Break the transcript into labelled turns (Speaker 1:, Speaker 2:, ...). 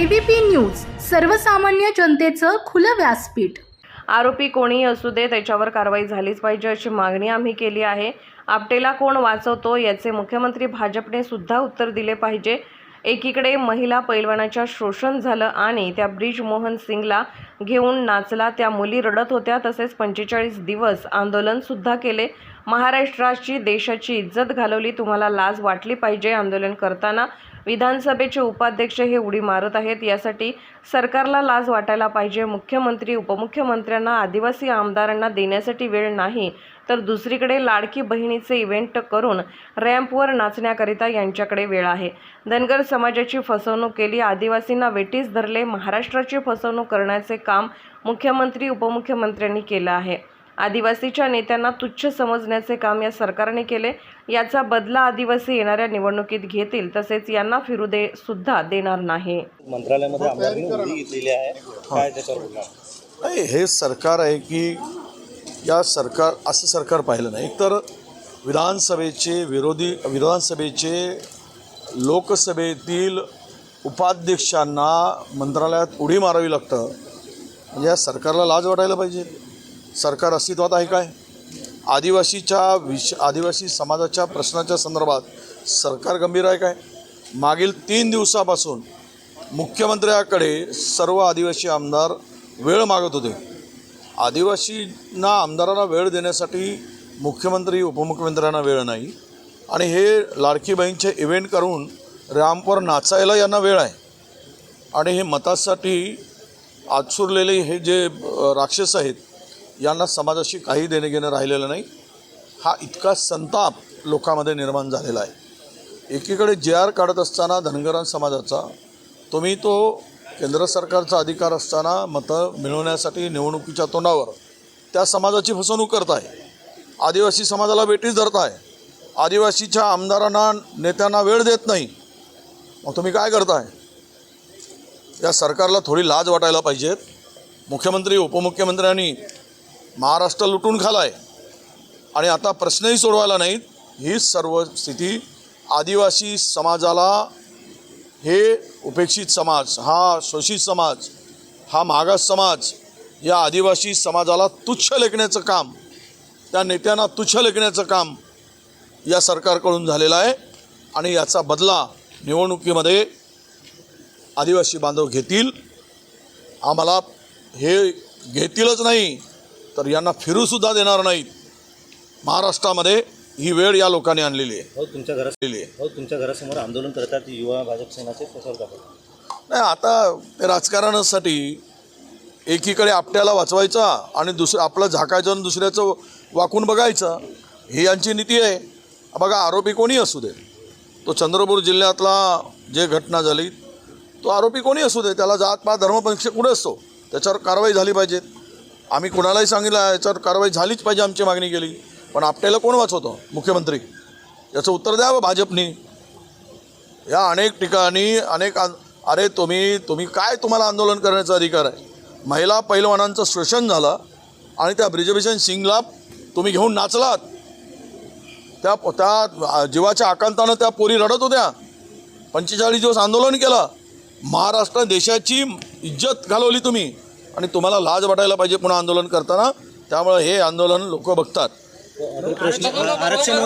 Speaker 1: ABP news सर्वसामान्य जनतेचं खुलं व्यासपीठ.
Speaker 2: आरोपी कोणीही असू दे त्याच्यावर कारवाई झालीच पाहिजे अशी मागणी आम्ही केली आहे. आपटेला कोण वाचवतो याचे मुख्यमंत्री भाजपने सुद्धा उत्तर दिले पाहिजे. एकीकडे महिला पैलवानाच्या शोषण झालं आणि त्या ब्रिज मोहन सिंगला घेऊन नाचला त्या मुली रडत होत्या तसेच पंचेचाळीस दिवस आंदोलनसुद्धा केले. महाराष्ट्राची देशाची इज्जत घालवली तुम्हाला लाज वाटली पाहिजे आंदोलन करताना. विधानसभेचे उपाध्यक्ष हे उडी मारत आहेत. यासाठी सरकारला लाज वाटायला पाहिजे. मुख्यमंत्री उपमुख्यमंत्र्यांना आदिवासी आमदारांना देण्यासाठी वेळ नाही. तर दुसरीकडे लाडकी बहिणीचे इव्हेंट करून रॅम्पवर नाचण्याकरिता यांच्याकडे वेळ आहे. धनगर समाजाची फसवणूक केली. आदिवासींना वेटीस धरले. महाराष्ट्राची फसवणूक करण्याचे काम मुख्यमंत्री उपमुख्यमंत्र्यांनी केलं आहे. आदिवासीच्या नेत्यांना तुच्छ समजण्याचे काम या सरकारने केले. याचा बदला आदिवासी येणाऱ्या निवडणुकीत घेतील तसेच यांना फिरू दे सुद्धा देणार नाही.
Speaker 3: मंत्रालयामध्ये
Speaker 4: हे सरकार आहे की या सरकार असं सरकार पाहिलं नाही तर विधानसभेचे विरोधी विधानसभेचे लोकसभेतील उपाध्यक्षांना मंत्रालयात उडी मारावी लागतं. म्हणजे या सरकारला लाज वाटायला पाहिजे. सरकार अस्तित्वात आहे काय? आदिवासीच्या विश आदिवासी समाजाच्या प्रश्नाच्या संदर्भात सरकार गंभीर आहे काय? मागील तीन दिवसापासून मुख्यमंत्र्याकडे सर्व आदिवासी आमदार वेळ मागत होते. आदिवासींना आमदारांना वेळ देण्यासाठी मुख्यमंत्री उपमुख्यमंत्र्यांना वेळ नाही. आणि हे लाडकी बहीणचे इव्हेंट करून रॅम्पवर नाचायला यांना वेळ आहे. आणि हे मतासाठी आचुरलेले हे जे राक्षस आहेत यांना समाजाशी काही देणेघेणं राहिलेलं नाही. हा इतका संताप लोकांमध्ये निर्माण झालेला आहे. एकीकडे जे आर काढत असताना धनगरां समाजाचा तुम्ही तो केंद्र सरकारचा अधिकार असताना मतं मिळवण्यासाठी निवडणुकीच्या तोंडावर त्या समाजाची फसवणूक करताय. आदिवासी समाजाला बेटीस धरताय. आदिवासीच्या आमदारांना नेत्यांना वेळ देत नाही. मग तुम्ही काय करताय? या सरकारला थोडी लाज वाटायला पाहिजेत. मुख्यमंत्री उपमुख्यमंत्र्यांनी महाराष्ट्र लुटून खाला आहे आणि आता प्रश्नही सोडवायला नाहीत. ही सर्व स्थिती आदिवासी समाजाला हे उपेक्षित समाज हा शोषित समाज हा मागास समाज या आदिवासी समाजाला तुच्छ लेखण्याचं काम त्या नेत्यांना तुच्छ लेखण्याचं काम या सरकारकडून झालेलं आहे. आणि याचा बदला निवडणुकीमध्ये आदिवासी बांधव घेतील. आम्हाला हे घेतीलच नाही. तर यांना फिरूसुद्धा देणार नाहीत. महाराष्ट्रामध्ये ही वेळ या लोकांनी आणलेली आहे.
Speaker 3: हो तुमच्या घरा
Speaker 4: आणलेली आहे.
Speaker 3: हो तुमच्या घरासमोर आंदोलन करतात युवा भाजप सेनाचे
Speaker 4: नाही आता ते राजकारणासाठी एकीकडे आपट्याला वाचवायचा आणि दुसरं आपलं झाकायचं आणि दुसऱ्याचं वाकून बघायचं ही यांची नीती आहे. बघा आरोपी कोणी असू दे. तो चंद्रपूर जिल्ह्यातला जे घटना झाली तो आरोपी कोणी असू दे. त्याला जात पात धर्मपक्ष कुठे असतो? त्याच्यावर कारवाई झाली पाहिजे. आम्ही कुणालाही सांगितलं याच्यावर कारवाई झालीच पाहिजे आमची मागणी केली. पण आपट्याला कोण वाचवतो? मुख्यमंत्री. याचं उत्तर द्यावं भाजपनी. या अनेक ठिकाणी अनेक अरे तुम्ही तुम्ही काय तुम्हाला आंदोलन करण्याचा अधिकार आहे? महिला पैलवानांचं शोषण झालं आणि त्या ब्रिजभूषण सिंगला तुम्ही घेऊन नाचलात. त्या त्या जीवाच्या आकांतानं त्या पोरी रडत होत्या. पंचेचाळीस दिवस आंदोलन केलं. महाराष्ट्र देशाची इज्जत घालवली तुम्ही. आणि तुम्हाला लाज वाटायला पाहिजे पुन्हा आंदोलन करताना त्यामुळे हे आंदोलन लोक बघतात
Speaker 3: प्रश्न आरक्षण